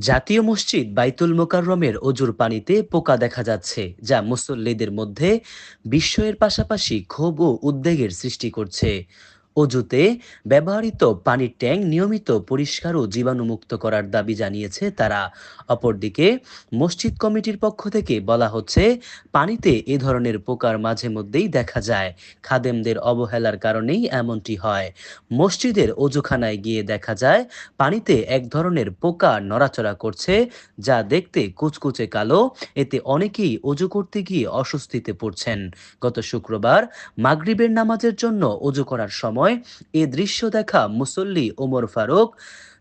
জাতীয় মসজিদ বাইতুল মোকাররমের অজুর পানিতে পোকা দেখা যাচ্ছে, যা মুসল্লিদের মধ্যে বিস্ময়ের পাশাপাশি ক্ষোভ ও উদ্বেগের সৃষ্টি করছে। অজুতে ব্যবহৃত পানির ট্যাঙ্ক নিয়মিত পরিষ্কার ও জীবাণুমুক্ত করার দাবি জানিয়েছে তারা। অপরদিকে, মসজিদ কমিটির পক্ষ থেকে বলা হচ্ছে, পানিতে এ ধরনের পোকার মাঝে মধ্যেই দেখা যায়। খাদেমদের অবহেলার কারণেই এমনটি হয়। মসজিদের অজুখানায় গিয়ে দেখা যায়, পানিতে এক ধরনের পোকা নড়াচড়া করছে, যা দেখতে কুচকুচে কালো। এতে অনেকেই অজু করতে গিয়ে অস্বস্তিতে পড়ছেন। গত শুক্রবার মাগরিবের নামাজের জন্য অজু করার সময় এ দৃশ্য দেখা মুসল্লি ওমর ফারুক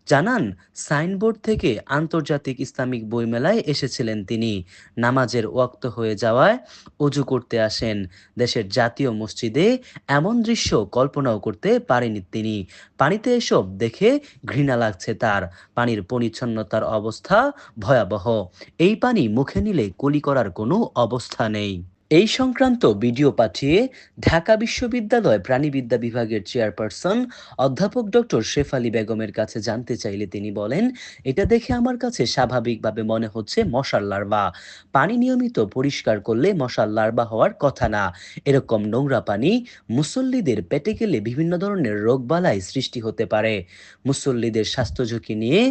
জানান, সাইনবোর্ড থেকে আন্তর্জাতিক ইসলামিক বইমেলায় এসেছিলেন তিনি। নামাজের ওয়াক্ত হয়ে যাওয়ায় অজু করতে আসেন। দেশের জাতীয় মসজিদে এমন দৃশ্য কল্পনাও করতে পারেনি তিনি। পানিতে এসব দেখে ঘৃণা লাগছে তার। পানির পরিচ্ছন্নতার অবস্থা ভয়াবহ। এই পানি মুখে নিলে কলি করার কোনো অবস্থা নেই। এই সংক্রান্ত ভিডিও পাঠিয়ে ঢাকা বিশ্ববিদ্যালয় প্রাণীবিদ্যা বিভাগের চেয়ারপারসন অধ্যাপক ডক্টর শেফ শেফালি বেগমের কাছে জানতে চাইলে তিনি বলেন, এটা দেখে আমার কাছে স্বাভাবিকভাবে মনে হচ্ছে মশার লার্ভা। পানি নিয়মিত পরিষ্কার করলে মশার লার্ভা হওয়ার কথা না। এরকম নোংরা পানি মুসল্লিদের পেটে গেলে বিভিন্ন ধরনের রোগবালাই সৃষ্টি হতে পারে। মুসল্লিদের স্বাস্থ্য ঝুঁকি নিয়ে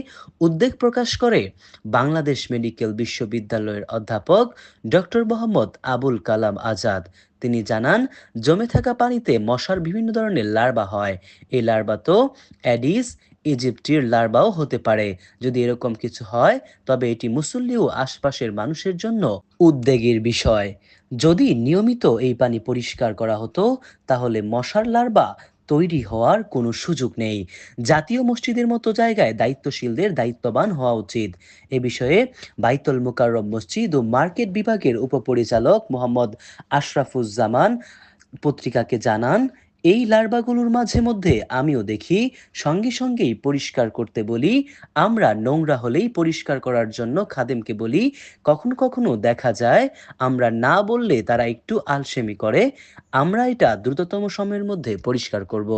উদ্বেগ প্রকাশ করে বাংলাদেশ মেডিকেল বিশ্ববিদ্যালয়ের অধ্যাপক ডক্টর মোহাম্মদ আবুল কালাম আজাদ। তিনি জানান, জমে থাকা পানিতে মশার বিভিন্ন ধরনের লার্ভা হয়। এই লার্ভা তো অ্যাডিস, ইজিপ্টির লার্ভাও হতে পারে। যদি এরকম কিছু হয়, তবে এটি মুসল্লি ও আশপাশের মানুষের জন্য উদ্বেগের বিষয়। যদি নিয়মিত এই পানি পরিষ্কার করা হতো, তাহলে মশার লার্ভা তৈরি হওয়ার কোনো সুযোগ নেই। জাতীয় মসজিদের মতো জায়গায় দায়িত্বশীলদের দায়িত্ববান হওয়া উচিত। এ বিষয়ে বাইতল মুকাররম মসজিদ ও মার্কেট বিভাগের উপপরিচালক মোহাম্মদ আশরাফুজ্জামান পত্রিকাকে জানান এই লার্ভাগুলোর মাঝে মধ্যে আমিও দেখি, সঙ্গে সঙ্গেই পরিষ্কার করতে বলি, আমরা নোংরা হলেই পরিষ্কার করার জন্য খাদেমকে বলি, কখনো কখনো দেখা যায়, আমরা না বললে তারা একটু আলসেমি করে, আমরা এটা দ্রুততম সময়ের মধ্যে পরিষ্কার করব।